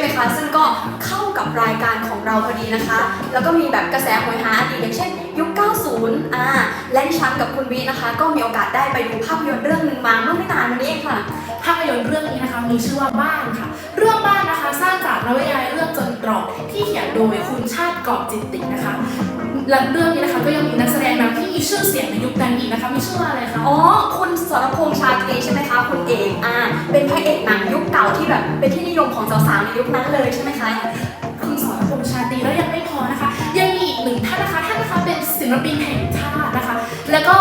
ไหมคะ ซึ่งก็เข้ากับรายการของเราพอดีนะคะ แล้วก็มีแบบกระแสหวยหาอดีตอย่างเช่น ยุค 90 อ่าและดิฉันกับคุณวีนะคะ ก็มีโอกาสได้ไปดูภาพยนตร์เรื่องหนึ่งมาเมื่อไม่นานมานี้เองค่ะ ภาพยนตร์เรื่องนี้นะคะมีชื่อว่าบ้านค่ะ เรื่องบ้านนะคะสร้างจากนวนิยายเรื่องจนตรอกที่เขียนโดยคุณชาติกอบจิตตินะคะ และเรื่องนี้นะคะก็ยังมีนักแสดงนำที่มีชื่อเสียงในยุคนั้นอีกนะคะมีชื่อว่าอะไรคะอ๋อคุณสรพงษ์ชาตรีใช่ไหมคะคุณเอกอ่าเป็นพระเอกหนังยุคเก่าที่แบบเป็นที่นิยมของสาวๆในยุคนั้นเลยใช่ไหมคะคุณสรพงษ์ชาตรีแล้วยังไม่พอนะคะ ยังมีอีกหนึ่งท่านนะคะท่านนะคะเป็นศิลปินแห่งชาตินะคะ แล้วก็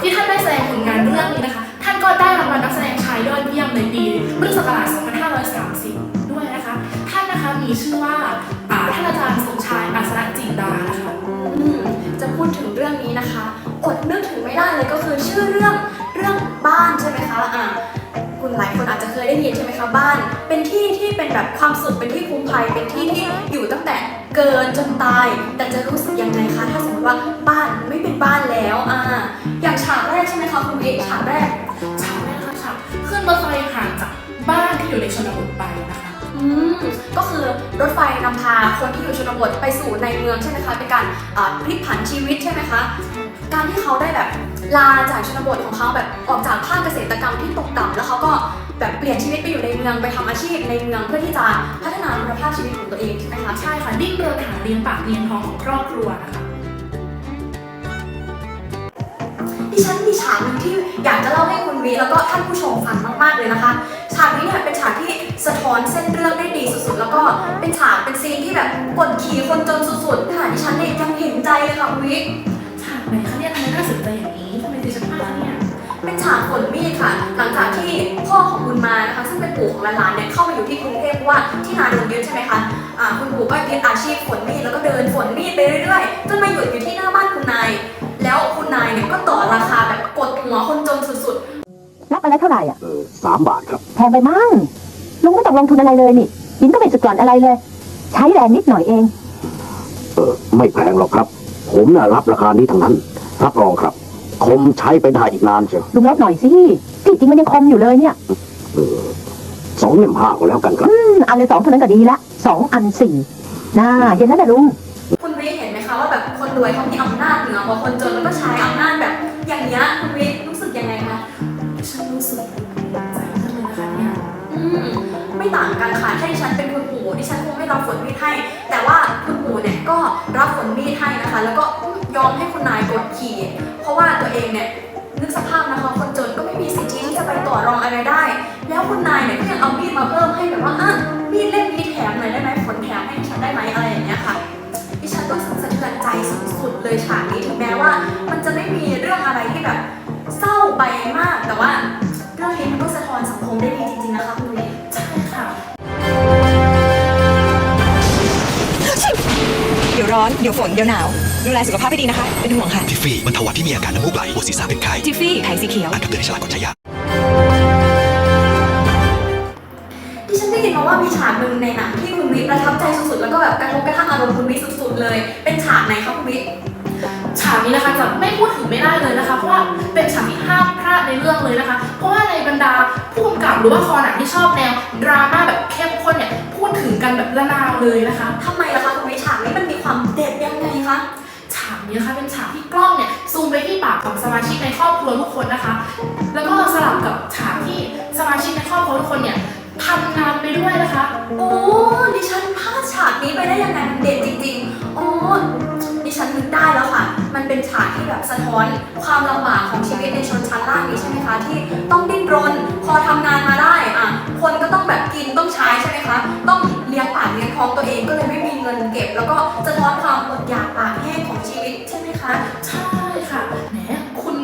ที่ท่านได้แสดงผลงานเรื่องนี้นะคะ ท่านก็ได้รางวัลนักแสดงชายยอดเยี่ยมในปีพุทธศักราช2530 ด้วยนะคะ มีชื่อว่าอ่าท่านอาจารย์สมชายอัศรจินดานะคะอืมจะพูดถึงเรื่องนี้นะคะอดนึกถึงไม่ได้เลยก็คือชื่อเรื่องเรื่องบ้านใช่ไหมคะอ่าคุณหลายคนอาจจะเคยได้ยินใช่ไหมคะบ้าน เป็นที่ที่เป็นแบบความสุขเป็นที่คุ้มภัยเป็นที่ที่อยู่ตั้งแต่เกินจนตาย แต่จะรู้สึกยังไงคะถ้าสมมติว่าบ้านไม่เป็นบ้านแล้วอ่าอย่างฉากแรกใช่ไหมคะคุณเอกฉากแรกฉากแรกค่ะฉากขึ้นรถไฟห่างจากบ้านที่อยู่ในชนบทไปนะคะ ก็คือรถไฟนำพาคนที่อยู่ชนบทไปสู่ในเมืองใช่ไหมคะเป็นการพลิกผันชีวิตใช่ไหมคะการที่เขาได้แบบลาจากชนบทของเขาแบบออกจากภาคเกษตรกรรมที่ตกต่ำแล้วเขาก็แบบเปลี่ยนชีวิตไปอยู่ในเมืองไปทำอาชีพในเมืองเพื่อที่จะพัฒนาคุณภาพชีวิตของตัวเองใช่ไหมคะใช่ค่ะดิ้นรนหาเลี้ยงปากเลี้ยงท้องของครอบครัวนะคะดิฉันมีฉากหนึ่งที่อยากจะเล่าให้คุณวีแล้วก็ท่านผู้ชมฟังมากๆเลยนะคะ ที่สะท้อนเส้นเรื่องได้ดีสุดๆ แล้วก็เป็นฉากเป็นซีนที่แบบกดขี่คนจนสุดๆค่ะดิฉันเนี่ยยังเห็นใจเลยค่ะคุณวีฉากไหนคะเนี่ยทำไมน่าสนใจอย่างนี้ทำไมดิฉันพลาดเนี่ยเป็นฉากขนมีดค่ะ หลังจากที่พ่อของบุญมานะคะซึ่งเป็นปู่ของหลานๆเนี่ยเข้ามาอยู่ที่กรุงเทพเพราะว่าที่นาโดนยึดใช่ไหมคะอ่าคุณปู่ก็ยึดอาชีพขนมีดแล้วก็เดินขนมีดไปเรื่อยๆจนมาหยุดอยู่ที่หน้าบ้านคุณนาย แล้วคุณนายเนี่ยก็ต่อราคาแบบกดหัวคนจนสุดรับอะไรเท่าไหร่อะเออสามบาทครับแพงไปมั้ง ลุงไม่ต้องลงทุนอะไรเลยนี่หินก็ไม่สึกกร่อนอะไรเลย ใช้แรงนิดหน่อยเอง เออไม่แพงหรอกครับ ผมน่ะรับราคานี้ทั้งนั้น รับรองครับ คมใช้ไปได้อีกนานเชียวลุงลดหน่อยสิที่จริงมันยังคมอยู่เลยเนี่ยเออสองเล่มห้าก็แล้วกันครับ อืมอันเลยสองเท่านั้นก็ดีละสองอันสี่น่าเย็นนั้นแหละลุงๆคุณวิเห็นไหมคะว่าแบบคนรวยเขามีอำนาจเหนือกว่าคนจนแล้วก็ใช้อำนาจแบบ ดิฉันเป็นคุณปู่ดิฉันคงไม่รับฝนมีดให้ แต่ว่าคุณปู่เนี่ยก็รับฝนมีดให้นะคะ แล้วก็ยอมให้คุณนายกดขี่ เพราะว่าตัวเองเนี่ยนึกสภาพนะคะคนจนก็ไม่มีสิทธิที่จะไปต่อรองอะไรได้ แล้วคุณนายเนี่ยก็ยังเอามีดมาเพิ่มให้แบบว่าอะมีดเล่มนี้แถมหน่อยได้ไหมฝนแถมให้ดิฉันได้ไหมอะไรอย่างเงี้ยค่ะดิฉันรู้สึกสะเทือนใจสุดๆเลยฉากนี้ถึงแม้ว่า มันจะไม่มีเรื่องอะไรที่แบบเศร้าไปมากแต่ว่าเรื่องนี้มันก็สะท้อนสังคมได้ดีจริงๆนะคะคุณวิใช่ค่ะเดี๋ย ร้อน เดี๋ยวฝน เดี๋ยวหนาว ดูแลสุขภาพให้ดีนะคะ เป็นห่วงค่ะ ทิฟฟี่บรรเทาหวัดที่มีอาการน้ำมูกไหลปวดศีรษะเป็นไข้จิฟฟี่แผงสีเขียว อ่านคำเตือนในฉลากก่อนใช้ยา ดิฉันได้ยินมาว่ามีฉากหนึ่งในหนังที่คุณวิประทับใจสุดๆ แล้วก็แบบกระทบกระทั่งอารมณ์คุณวิสุดๆ เลย เป็นฉากไหนคะคุณวิ ฉากนี้นะคะจะไม่พูดถึงไม่ได้เลยนะคะ เพราะว่าเป็นฉากที่ห้ามพลาดในเรื่องเลยนะคะ เพราะว่าในบรรดาผู้กำกับหรือว่าคอหนังที่ชอบแนวดราม่าแบบเข้มข้นเนี่ยพูดถึงกันแบบละนาวเลยนะคะทำไมล่ะคะคุณวิฉากนี้มันมีความเด็ดยังไงคะฉากนี้นะคะเป็นฉากที่กล้องเนี่ยซูมไปที่ปากของสมาชิกในครอบครัวทุกคนนะคะ แล้วก็สลับกับฉากที่สมาชิกในครอบครัวทุกคนเนี่ย ทำงานไปด้วยนะคะ โอ้ดิฉันพลาดฉากนี้ไปได้ยังไงมันเด็ดจริงๆอ๋อดิฉันนึกได้แล้วค่ะ มันเป็นฉากที่แบบสะท้อน ความลำบากของชีวิตในชนชั้นล่างนี้ใช่ไหมคะ ที่ต้องดิ้นรน พอทำงานมาได้อะคนก็ต้องแบบกินต้องใช้ใช่ไหมคะ ต้องเลี้ยงปากเลี้ยงท้องตัวเองก็เลยไม่มีเงินเก็บ แล้วก็สะท้อนความอดอยากปากแห้งของชีวิตใช่ไหมคะ ใช่ค่ะ แหม คุณ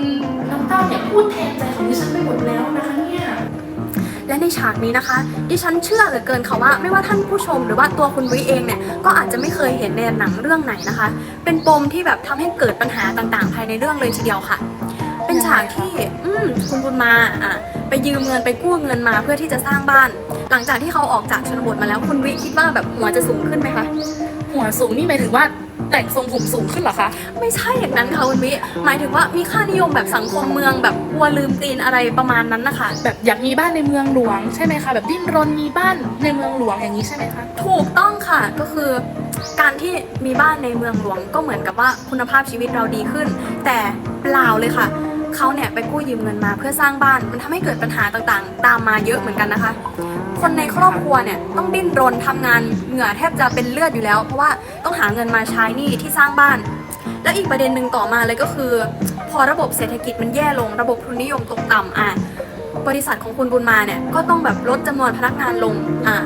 น้ำเต้าเนี่ยพูดแทนใจของดิฉันไปหมดแล้วนะคะ และในฉากนี้นะคะ ดิฉันเชื่อเหลือเกินค่ะว่า ไม่ว่าท่านผู้ชมหรือว่าตัวคุณวิเองเนี่ยก็อาจจะไม่เคยเห็นในหนังเรื่องไหนนะคะ เป็นปมที่แบบทำให้เกิดปัญหาต่างๆ ภายในเรื่องเลยทีเดียวค่ะ เป็นฉากที่อืมคุณบุญมาอะไปยืมเงินไปกู้เงินมาเพื่อที่จะสร้างบ้าน หลังจากที่เขาออกจากชนบทมาแล้วคุณวิคิดว่าแบบหัวจะสูงขึ้นไหมคะหัวสูงนี่หมายถึงว่า แต่งทรงผมสูงขึ้นเหรอคะ ไม่ใช่อย่างนั้นค่ะคุณวิหมายถึงว่ามีค่านิยมแบบสังคมเมืองแบบวัวลืมตีนอะไรประมาณนั้นนะคะ แบบอยากมีบ้านในเมืองหลวงใช่ไหมคะแบบดิ้นรนมีบ้านในเมืองหลวงอย่างนี้ใช่ไหมคะถูกต้องค่ะก็คือ การที่มีบ้านในเมืองหลวงก็เหมือนกับว่าคุณภาพชีวิตเราดีขึ้น แต่เปล่าเลยค่ะ เขาเนี่ยไปกู้ยืมเงินมาเพื่อสร้างบ้าน มันทำให้เกิดปัญหาต่างๆ ตามมาเยอะเหมือนกันนะคะ คนในครอบครัวเนี่ยต้องดิ้นรนทำงานเหงื่อแทบจะเป็นเลือดอยู่แล้ว เพราะว่าต้องหาเงินมาใช้หนี้ที่สร้างบ้าน แล้วอีกประเด็นหนึ่งต่อมาเลยก็คือ พอระบบเศรษฐกิจมันแย่ลง ระบบทุนนิยมตกต่ำอะบริษัทของคุณบุญมาเนี่ยก็ต้องแบบลดจำนวนพนักงานลงอะ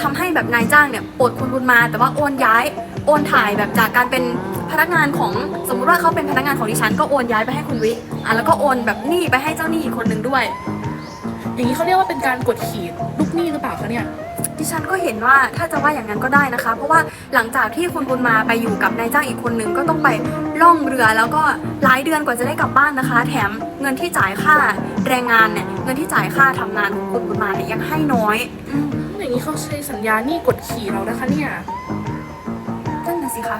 ทำให้แบบนายจ้างเนี่ยปลดคุณบุญมา แต่ว่าโอนย้าย โอนถ่ายแบบจากการเป็นพนักงานของสมมุติว่าเขาเป็นพนักงานของดิฉันก็โอนย้ายไปให้คุณวิอะแล้วก็โอนแบบหนี้ไปให้เจ้าหนี้อีกคนหนึ่งด้วย อย่างนี้เขาเรียกว่าเป็นการกดขี่ลูกหนี้หรือเปล่าคะเนี่ย ดิฉันก็เห็นว่าถ้าจะว่าอย่างนั้นก็ได้นะคะ เพราะว่าหลังจากที่คุณบุญมาไปอยู่กับนายจ้างอีกคนหนึ่งก็ต้องไปล่องเรือแล้วก็หลายเดือนกว่าจะได้กลับบ้านนะคะ แถมเงินที่จ่ายค่าแรงงานเนี่ยเงินที่จ่ายค่าทำงานของคุณบุญมาเนี่ยยังให้น้อยอืมอย่างนี้เขาใช้สัญญาหนี้กดขี่เรานะคะเนี่ย นั่นน่ะสิคะ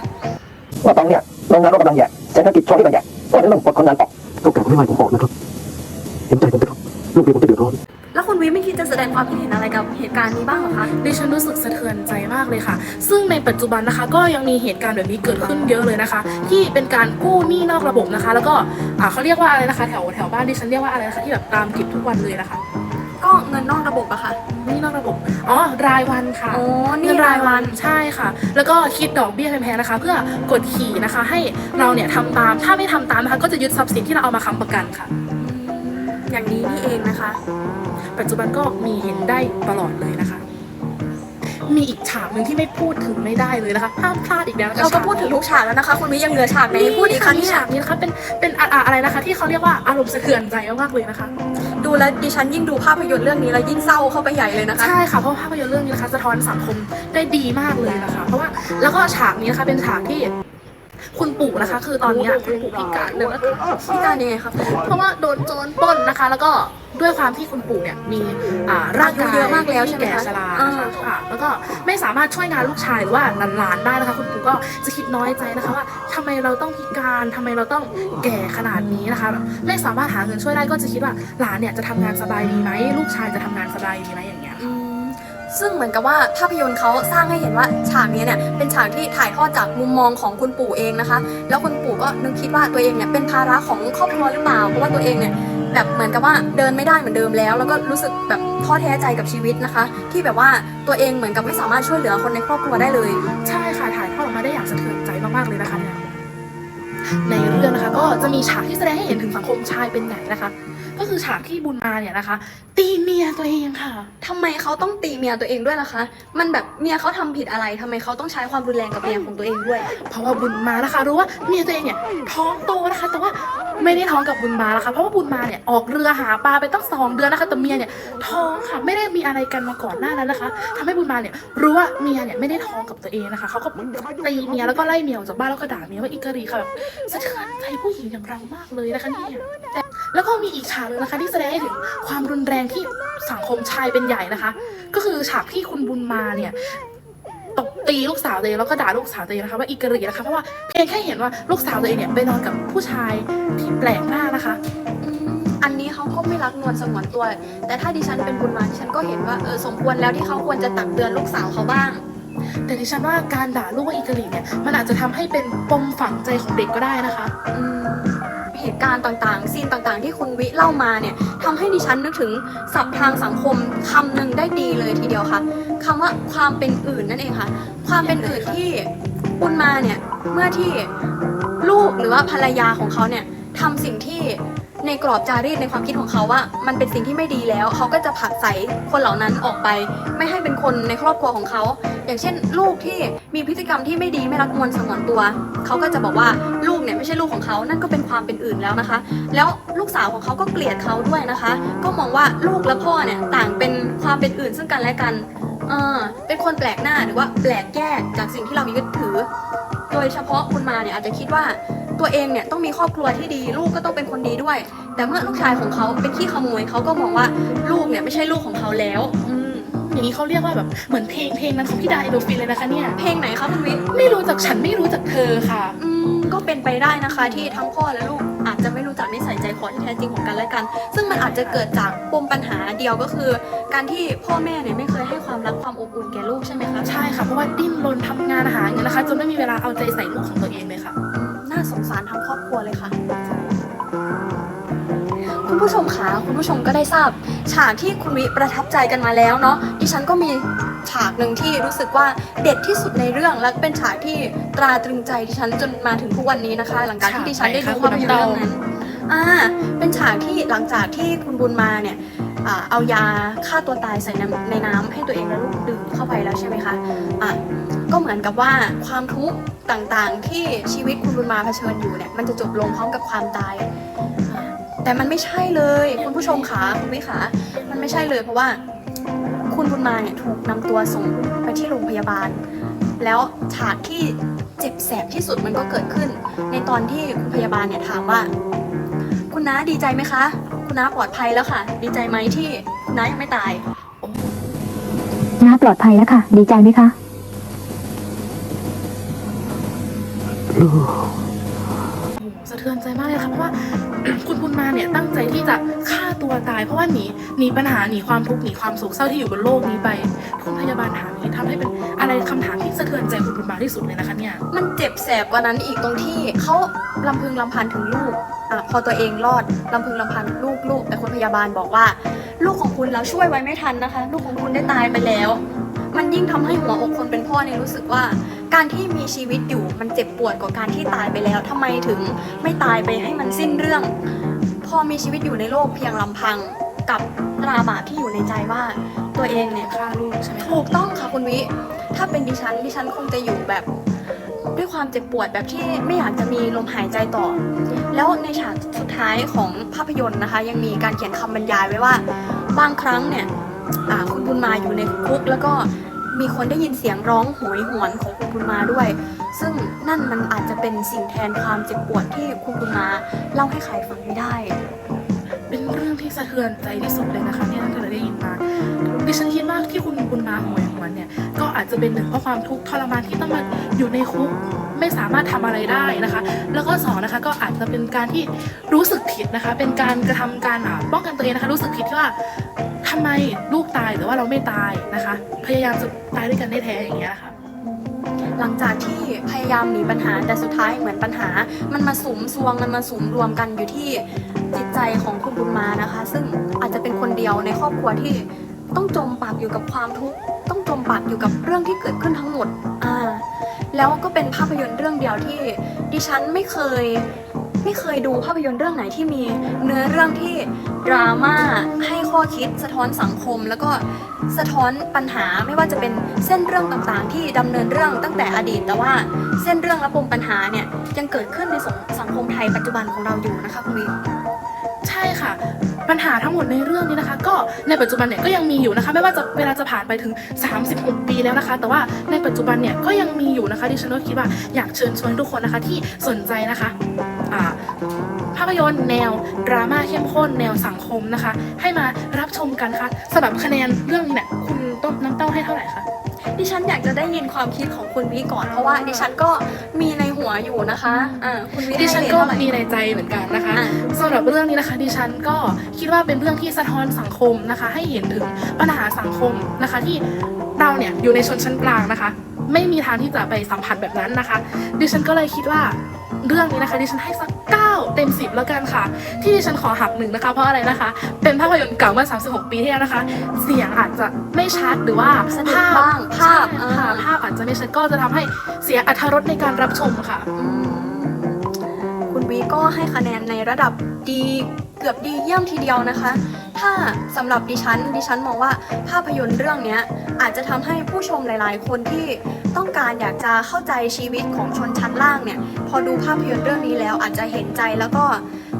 ว่าตอนเนี้ยโรงงานเรากำลังแย่เศรษฐกิจช่วงนี้ก็แย่ตอนนี้ต้องปลดคนงานออกต้องการไม่ไล่ผมออกนะครับเห็นใจผมนะครับลูกเมียผมจะเดือดร้อนแล้วคุณวิไม่คิดจะแสดงความคิดเห็นอะไรกับเหตุการณ์นี้บ้างเหรอคะดิฉันรู้สึกสะเทือนใจมากเลยค่ะ ซึ่งในปัจจุบันนะคะ ก็ยังมีเหตุการณ์แบบนี้เกิดขึ้นเยอะเลยนะคะ ที่เป็นการกู้หนี้นอกระบบนะคะ แล้วก็อ่าเขาเรียกว่าอะไรนะคะ แถวแถวบ้านดิฉันเรียกว่าอะไรนะคะที่แบบตามเก็บทุกวันเลยนะคะ ก็เงินนอกระบบอะค่ะหนี้นอกระบบ อ๋อรายวันค่ะโอ้เงินี่รายวันใช่ค่ะ แล้วก็คิดดอกเบี้ยแพงๆนะคะ เพื่อกดขี่นะคะ ให้เราเนี่ยทำตามถ้าไม่ทำตามนะคะก็จะยึดทรัพย์สินที่เราเอามาค้ำประกันค่ะ อย่างนี้นี่เองนะคะ ปัจจุบันก็มีเห็นได้ตลอดเลยนะคะ มีอีกฉากหนึ่งที่ไม่พูดถึงไม่ได้เลยนะคะห้ามพลาดอีกแล้วนะคะ เราก็ฉพูดถึงทุกฉากแล้วนะคะ คุณวิยังเหลือฉากไหนให้พูดอีกคะมีเนี่ยฉากนี้นะคะเป็นเป็นอะอะอะไรนะคะ ที่เขาเรียกว่าอารมณ์สะเทือนใจมากๆเลยนะคะ ดูแล้วดิฉันยิ่งดูภาพยนตร์เรื่องนี้แล้วยิ่งเศร้าเข้าไปใหญ่เลยนะคะ ใช่ค่ะเพราะภาพยนตร์เรื่องนี้นะคะสะท้อนสังคมได้ดีมากเลยนะคะ เพราะว่าแล้วก็ฉากนี้นะคะเป็นฉากที่ คุณปู่นะคะ คือตอนเนี้ยคุณปู่พิการเลยนะคะพี่การยังไงครับเพราะว่าโดนโจรปล้นนะคะ แล้วก็ด้วยความที่คุณปู่เนี่ยมีอ่าร่างกายอายุเยอะมากแล้วใช่ไหมแก่คะชราอ่านะคะค่ะแล้วก็ไม่สามารถช่วยงานลูกชายหรือว่าหลานๆได้นะคะ คุณปู่ก็จะคิดน้อยใจนะคะว่าทำไมเราต้องพิการทำไมเราต้องแก่ขนาดนี้นะคะแบบไม่สามารถหาเงินช่วยได้ก็จะคิดว่าหลานเนี่ยจะทำงานสบายดีไหมลูกชายจะทำงานสบายดีไหมอย่างเงี้ยอืม ซึ่งเหมือนกับว่าภาพยนตร์เขาสร้างให้เห็นว่าฉากนี้เนี่ยเป็นฉากที่ถ่ายทอดจากมุมมองของคุณปู่เองนะคะ แล้วคุณปู่ก็นึกคิดว่าตัวเองเนี่ยเป็นภาระของครอบครัวหรือเปล่าเพราะว่าตัวเองเนี่ยแบบเหมือนกับว่าเดินไม่ได้เหมือนเดิมแล้ว แล้วก็รู้สึกแบบท้อแท้ใจกับชีวิตนะคะ ที่แบบว่าตัวเองเหมือนกับไม่สามารถช่วยเหลือคนในครอบครัวได้เลย ใช่ค่ะถ่ายทอดออกมาได้อย่างสะเทือนใจมากๆเลยนะคะเนี่ยในเรื่องนะคะก็จะมีฉากที่แสดงให้เห็นถึงสังคมชายเป็นใหญ่นะคะ ก็คือฉากที่บุญมาเนี่ยนะคะ ตีเมียตัวเองค่ะ ทำไมเขาต้องตีเมียตัวเองด้วยล่ะคะ มันแบบเมียเขาทำผิดอะไรทำไมเขาต้องใช้ความรุนแรงกับเมียของตัวเองด้วย เพราะว่าบุญมานะคะรู้ว่าเมียตัวเองเนี่ยท้องโตนะคะ แต่ว่าไม่ได้ท้องกับบุญมานะคะ เพราะว่าบุญมาเนี่ยออกเรือหาปลาไปตั้งสองเดือนนะคะแต่เมียเนี่ยท้องค่ะไม่ได้มีอะไรกันมาก่อนหน้านั้นนะคะทำให้บุญมาเนี่ยรู้ว่าเมียเนี่ยไม่ได้ท้องกับตัวเองนะคะเขาก็ตีเมียแล้วก็ไล่เมียออกจากบ้านแล้วก็ด่าเมียว่าอิกรีค่ะแบบสะเทือนใจผู้หญิงอย่างเรามากเลยนะคะเนี่ยแต่ แล้วก็มีอีกฉากหนึงนะคะ ที่แสดงให้ถึงความรุนแรงที่สังคมชายเป็นใหญ่นะคะ ก็คือฉากที่คุณบุญมาเนี่ยตบตีลูกสาวตัวเองแล้วก็ด่าลูกสาวตัวเองนะคะว่าอีกรีนะคะเพราะว่าเพียงแค่เห็นว่าลูกสาวตัวเองเนี่ยไปนอนกับผู้ชายที่แปลกหน้านะคะอืมอันนี้เขาก็ไม่รักนวลสงวนตัว แต่ถ้าดิฉันเป็นบุญมาดิฉันก็เห็นว่าเออสมควรแล้วที่เขาควรจะตักเตือนลูกสาวเขาบ้าง แต่ดิฉันว่าการด่าลูกว่าอีกรีเนี่ยมันอาจจะทำให้เป็นปมฝังใจของเด็กก็ได้นะคะอืม เหตุการณ์ต่างๆ ซีนต่างๆ ที่คุณวิเล่ามาเนี่ยทำให้ดิฉันนึกถึงศัพท์ทางสังคมคำหนึ่งได้ดีเลยทีเดียวค่ะคำว่าความเป็นอื่นนั่นเองค่ะ ความเป็นอื่นที่คุณมาเนี่ยเมื่อที่ลูกหรือว่าภรรยาของเขาเนี่ยทำสิ่งที่ ในกรอบจารีตในความคิดของเขาว่า มันเป็นสิ่งที่ไม่ดีแล้ว เขาก็จะผลักใสคนเหล่านั้นออกไป ไม่ให้เป็นคนในครอบครัวของเขา อย่างเช่น ลูกที่มีพฤติกรรมที่ไม่ดีไม่รักมวลสงวนตัว เขาก็จะบอกว่าลูกเนี่ยไม่ใช่ลูกของเขา นั่นก็เป็นความเป็นอื่นแล้วนะคะ แล้วลูกสาวของเขาก็เกลียดเขาด้วยนะคะ ก็มองว่าลูกและพ่อเนี่ยต่างเป็นความเป็นอื่นซึ่งกันและกันเออเป็นคนแปลกหน้าหรือว่าแปลกแยกจากสิ่งที่เรายึดถือ โดยเฉพาะคุณมาเนี่ยอาจจะคิดว่า ตัวเองเนี่ยต้องมีครอบครัวที่ดีลูกก็ต้องเป็นคนดีด้วย แต่เมื่อลูกชายของเขาเป็นขี้ขโมยเขาก็มองว่าลูกเนี่ยไม่ใช่ลูกของเขาแล้วอืมอย่างนี้เขาเรียกว่าแบบเหมือนเพลงเพลงนั้นของพี่ดาเอโดฟินเลยนะคะเนี่ยเพลงไหนคะคุณวิทย์ไม่รู้จักฉันไม่รู้จักเธอค่ะ อืมก็เป็นไปได้นะคะที่ทั้งพ่อและลูกอาจจะไม่รู้จักนิสัยใจคอที่แท้จริงของกันและกัน ซึ่งมันอาจจะเกิดจากปมปัญหาเดียวก็คือ การที่พ่อแม่เนี่ยไม่เคยให้ความรักความอบอุ่นแก่ลูกใช่ไหมคะใช่ค่ะเพราะว่าดิ้นรนทำงานหาเงินนะคะจนไม่มีเวลาเอาใจใส่ลูกของตัวเองเลยค่ะน่า สงสารทั้งครอบครัวเลยค่ะ คุณผู้ชมคะคุณผู้ชมก็ได้ทราบ ฉากที่คุณวิประทับใจกันมาแล้วเนาะดิฉันก็มีฉากหนึ่งที่รู้สึกว่าเด็ดที่สุดในเรื่องและเป็นฉากที่ตราตรึงใจดิฉันจนมาถึงทุกวันนี้นะคะ หลังจากที่ดิฉันได้ดูภาพยนตร์เรื่องนั้นอ่าเป็นฉากที่หลังจากที่คุณบุญมาเนี่ยอ่า เอายาฆ่าตัวตายใส่น้ำในน้ำให้ตัวเองและลูกดื่มเข้าไปแล้วใช่ไหมคะอะก็เหมือนกับว่าความทุกข์ต่างๆที่ชีวิตคุณบุญมาเผชิญอยู่เนี่ยมันจะจบลงพร้อมกับความตาย แต่มันไม่ใช่เลยคุณผู้ชมขาคุณวิขามันไม่ใช่เลยเพราะว่าคุณบุญมาเนี่ยถูกนำตัวส่งไปที่โรงพยาบาล แล้วฉากที่เจ็บแสบที่สุดมันก็เกิดขึ้น ในตอนที่คุณพยาบาลเนี่ยถามว่า คุณน้าดีใจไหมคะ คุณน้าปลอดภัยแล้วค่ะ ดีใจไหมที่คุณน้ายังไม่ตาย น้าปลอดภัยแล้วค่ะ ดีใจไหมคะโอ้โหสะเทือนใจมากเลยค่ะเพราะว่าคุณบุญมาเนี่ยตั้งใจที่จะฆ่าตัวตาย เพราะว่าหนีหนีปัญหาหนีความทุกข์หนีความโศกเศร้าที่อยู่บนโลกนี้ไปคุณพยาบาลถามนี้ทำให้เป็นอะไรคำถามที่สะเทือนใจคุณบุญมาที่สุดเลยนะคะเนี่ยมันเจ็บแสบกว่านั้นอีกตรงที่เขาลำพึงลำพันถึงลูกอพอตัวเองรอดลำพึงลำพันลูกลูกแต่คุณพยาบาลบอกว่า ลูกของคุณเราช่วยไว้ไม่ทันนะคะ ลูกของคุณได้ตายไปแล้ว มันยิ่งทำให้หัวอกคนเป็นพ่อเนี่ยรู้สึกว่า การที่มีชีวิตอยู่มันเจ็บปวดกว่าการที่ตายไปแล้วทำไมถึงไม่ตายไปให้มันสิ้นเรื่อง พอมีชีวิตอยู่ในโลกเพียงลำพังกับตราบาปที่อยู่ในใจว่า ตัวเองเนี่ยฆ่าลูกใช่ไหมถูกต้องค่ะคุณวิถ้าเป็นดิฉันดิฉันคงจะอยู่แบบด้วยความเจ็บปวดแบบที่ไม่อยากจะมีลมหายใจต่อ แล้วในฉากสุดท้ายของภาพยนตร์นะคะ ยังมีการเขียนคำบรรยายไว้ว่า บางครั้งเนี่ยคุณบุญมาอยู่ในคุกแล้วก็ มีคนได้ยินเสียงร้องโหยหวนของคุณบุญมาด้วย ซึ่งนั่นมันอาจจะเป็นสิ่งแทนความเจ็บปวดที่คุณบุญมาเล่าให้ใครฟังไม่ได้ เป็นเรื่องที่สะเทือนใจที่สุดเลยนะคะเนี่ยตั้งแต่เราได้ยินมาดิฉันคิดว่าที่คุณบุญมาหวยหวนเนี่ยก็อาจจะเป็นหนึ่งเพราะความทุกข์ทรมานที่ต้องมาอยู่ในคุกไม่สามารถทำอะไรได้นะคะ แล้วก็สองนะคะก็อาจจะเป็นการที่รู้สึกผิดนะคะ เป็นการกระทำการอ่าป้องกันตัวเองนะคะ รู้สึกผิดที่ว่า ทำไมลูกตายแต่ว่าเราไม่ตายนะคะ พยายามจะตายด้วยกันได้แท้อย่างเงี้ยค่ะหลังจากที่พยายามหนีปัญหาแต่สุดท้ายเหมือนปัญหา มันมาสุมซวงมันมาสุมรวมกันอยู่ที่จิตใจของคุณบุญมานะคะ ซึ่งอาจจะเป็นคนเดียวในครอบครัวที่ต้องจมปากอยู่กับความทุกข์ต้องจมปากอยู่กับเรื่องที่เกิดขึ้นทั้งหมดอ่าแล้วก็เป็นภาพยนตร์เรื่องเดียวที่ดิฉันไม่เคย ไม่เคยดูภาพยนตร์เรื่องไหนที่มีเนื้อเรื่องที่ดราม่าให้ข้อคิดสะท้อนสังคม แล้วก็สะท้อนปัญหาไม่ว่าจะเป็นเส้นเรื่องต่างๆ ที่ดำเนินเรื่องตั้งแต่อดีต แต่ว่าเส้นเรื่องและปมปัญหาเนี่ยยังเกิดขึ้นในสังสังคมไทยปัจจุบันของเราอยู่นะคะคุณวิ ใช่ค่ะ ปัญหาทั้งหมดในเรื่องนี้นะคะ ก็ในปัจจุบันเนี่ยก็ยังมีอยู่นะคะ ไม่ว่าจะเวลาจะผ่านไปถึง 36 ปีแล้วนะคะ แต่ว่าในปัจจุบันเนี่ยก็ยังมีอยู่นะคะดิฉันก็คิดว่าอยากเชิญชวนทุกคนนะคะที่สนใจนะคะอ่าภาพยนตร์แนวดราม่าเข้มข้นแนวสังคมนะคะ ให้มารับชมกันค่ะสำหรับคะแนนเรื่องนี้เนี่ยคุณต้นน้ำเต้าให้เท่าไหร่คะ ดิฉันอยากจะได้ยินความคิดของคุณวิก่อนเพราะว่าดิฉันก็มีในหัวอยู่นะคะอ่าคุณวิดิฉันให้เรทก็เท่าไหร่มีในใจเหมือนกันนะคะอะสำหรับเรื่องนี้นะคะ ดิฉันก็คิดว่าเป็นเรื่องที่สะท้อนสังคมนะคะ ให้เห็นถึงปัญหาสังคมนะคะ ที่เราเนี่ยอยู่ในชนชั้นกลางนะคะ ไม่มีทางที่จะไปสัมผัสแบบนั้นนะคะ ดิฉันก็เลยคิดว่าเรื่องนี้นะคะ ดิฉันให้สัก 9 เต็ม 10 แล้วกันค่ะ ที่ดิฉันขอหักหนึ่งนะคะ เพราะอะไรนะคะ เป็นภาพยนตร์เก่าเมื่อ 36 ปีที่แล้วนะคะ เสียงอาจจะไม่ชัดหรือว่าสนุกบ้างภาพใช่ค่ะอ่าภาพอาจจะไม่ชัดก็จะทำให้เสียอรรถรสในการรับชมค่ะอืมคุณ วีก็ให้คะแนนในระดับดีเกือบดีเยี่ยมทีเดียวนะคะ ถ้าสำหรับดิฉันดิฉันมองว่าภาพยนตร์เรื่องนี้อาจจะทำให้ผู้ชมหลาย ๆ คนที่ต้องการอยากจะเข้าใจชีวิตของชนชั้นล่างเนี่ย พอดูภาพยนตร์เรื่องนี้แล้วอาจจะเห็นใจแล้วก็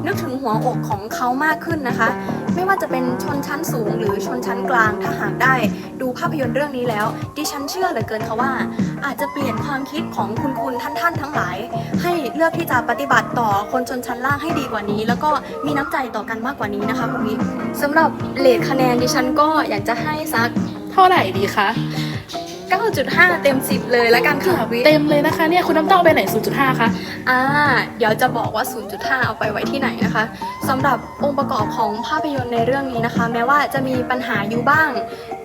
นึกถึงหัวอกของเขามากขึ้นนะคะ ไม่ว่าจะเป็นชนชั้นสูงหรือชนชั้นกลางถ้าหากได้ดูภาพยนตร์เรื่องนี้แล้ว ดิฉันเชื่อเหลือเกินค่ะว่า อาจจะเปลี่ยนความคิดของคุณคุณท่านท่านทั้งหลาย ให้เลือกที่จะปฏิบัติต่อคนชนชั้นล่างให้ดีกว่านี้ แล้วก็มีน้ำใจต่อกันมากกว่านี้นะคะคุณวิสำหรับเลทคะแนนดิฉันก็อยากจะให้สักเท่าไหร่ดีคะ 9.5 เต็ม 10 เลยแล้วกันค่ะวิเต็มเลยนะคะเนี่ยคุณน้ำเต้าไปไหน 0.5 คะ อ่า เดี๋ยวจะบอกว่า 0.5 เอาไปไว้ที่ไหนนะคะสำหรับองค์ประกอบของภาพยนตร์ในเรื่องนี้นะคะ แม้ว่าจะมีปัญหาอยู่บ้าง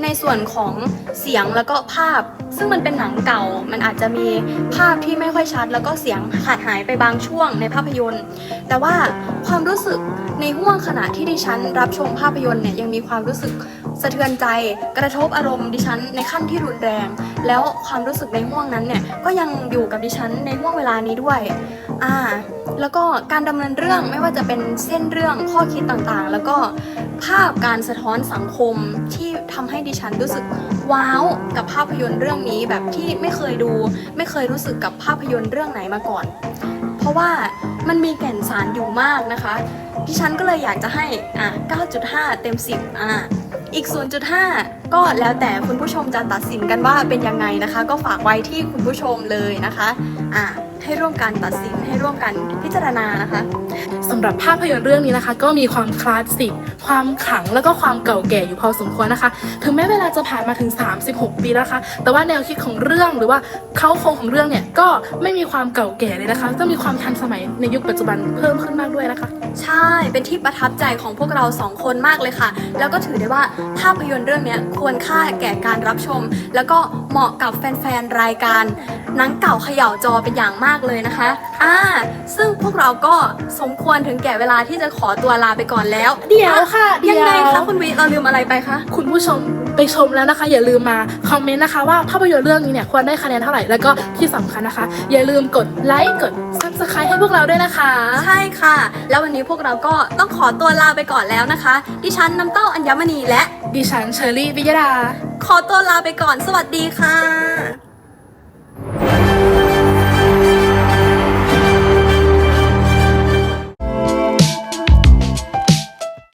ในส่วนของเสียงแล้วก็ภาพ ซึ่งมันเป็นหนังเก่า มันอาจจะมีภาพที่ไม่ค่อยชัด แล้วก็เสียงขาดหายไปบางช่วงในภาพยนตร์ แต่ว่าความรู้สึก ในห่วงขณะที่ดิฉันรับชมภาพยนตร์เนี่ยยังมีความรู้สึกสะเทือนใจ กระทบอารมณ์ดิฉันในขั้นที่รุนแรง แล้วความรู้สึกในห่วงนั้นเนี่ยก็ยังอยู่กับดิฉันในห่วงเวลานี้ด้วยอ่าแล้วก็การดำเนินเรื่องไม่ว่าจะเป็นเส้นเรื่องข้อคิดต่างๆ แล้วก็ภาพการสะท้อนสังคมที่ทำให้ดิฉันรู้สึกว้าวกับภาพยนตร์เรื่องนี้แบบที่ไม่เคยดู ไม่เคยรู้สึกกับภาพยนตร์เรื่องไหนมาก่อน เพราะว่ามันมีแก่นสารอยู่มากนะคะดิฉันก็เลยอยากจะให้อะ9.5 เต็ม 10อะอีก 0.5 ก็แล้วแต่คุณผู้ชมจะตัดสินกันว่าเป็นยังไงนะคะ ก็ฝากไว้ที่คุณผู้ชมเลยนะคะอะ ให้ร่วมกันตัดสินให้ร่วมกันพิจารณานะคะสำหรับภาพยนตร์เรื่องนี้นะคะ ก็มีความคลาสสิกความขลังแล้วก็ความเก่าแก่อยู่พอสมควรนะคะ ถึงแม้เวลาจะผ่านมาถึง 36 ปีแล้วนะคะแต่ว่าแนวคิดของเรื่องหรือว่าเขาโครงของเรื่องเนี่ยก็ไม่มีความเก่าแก่เลยนะคะ ก็มีความทันสมัยในยุคปัจจุบันเพิ่มขึ้นมากด้วยนะคะ ใช่เป็นที่ประทับใจของพวกเราสองคนมากเลยค่ะ แล้วก็ถือได้ว่าภาพยนตร์เรื่องเนี้ยควรค่าแก่การรับชม แล้วก็เหมาะกับแฟนๆรายการหนังเก่าเขย่าจอเป็นอย่างมากเลยนะคะอ่าซึ่งพวกเราก็สมควรถึงแก่เวลาที่จะขอตัวลาไปก่อนแล้วเดี๋ยวค่ะเดี๋ยวยังไงคะคุณวิเราลืมอะไรไปคะ คุณผู้ชมไปชมแล้วนะคะ อย่าลืมมาคอมเมนต์นะคะว่าภาพยนตร์เรื่องนี้เนี่ยควรได้คะแนนเท่าไหร่แล้วก็ที่สำคัญนะคะ อย่าลืมกดไลค์กด subscribe ให้พวกเราด้วยนะคะ ใช่ค่ะ แล้ววันนี้พวกเราก็ต้องขอตัวลาไปก่อนแล้วนะคะ ดิฉันน้ำเต้าอัญมณีและ ดิฉันเชอรี่วิยดา ขอตัวลาไปก่อน สวัสดีค่ะ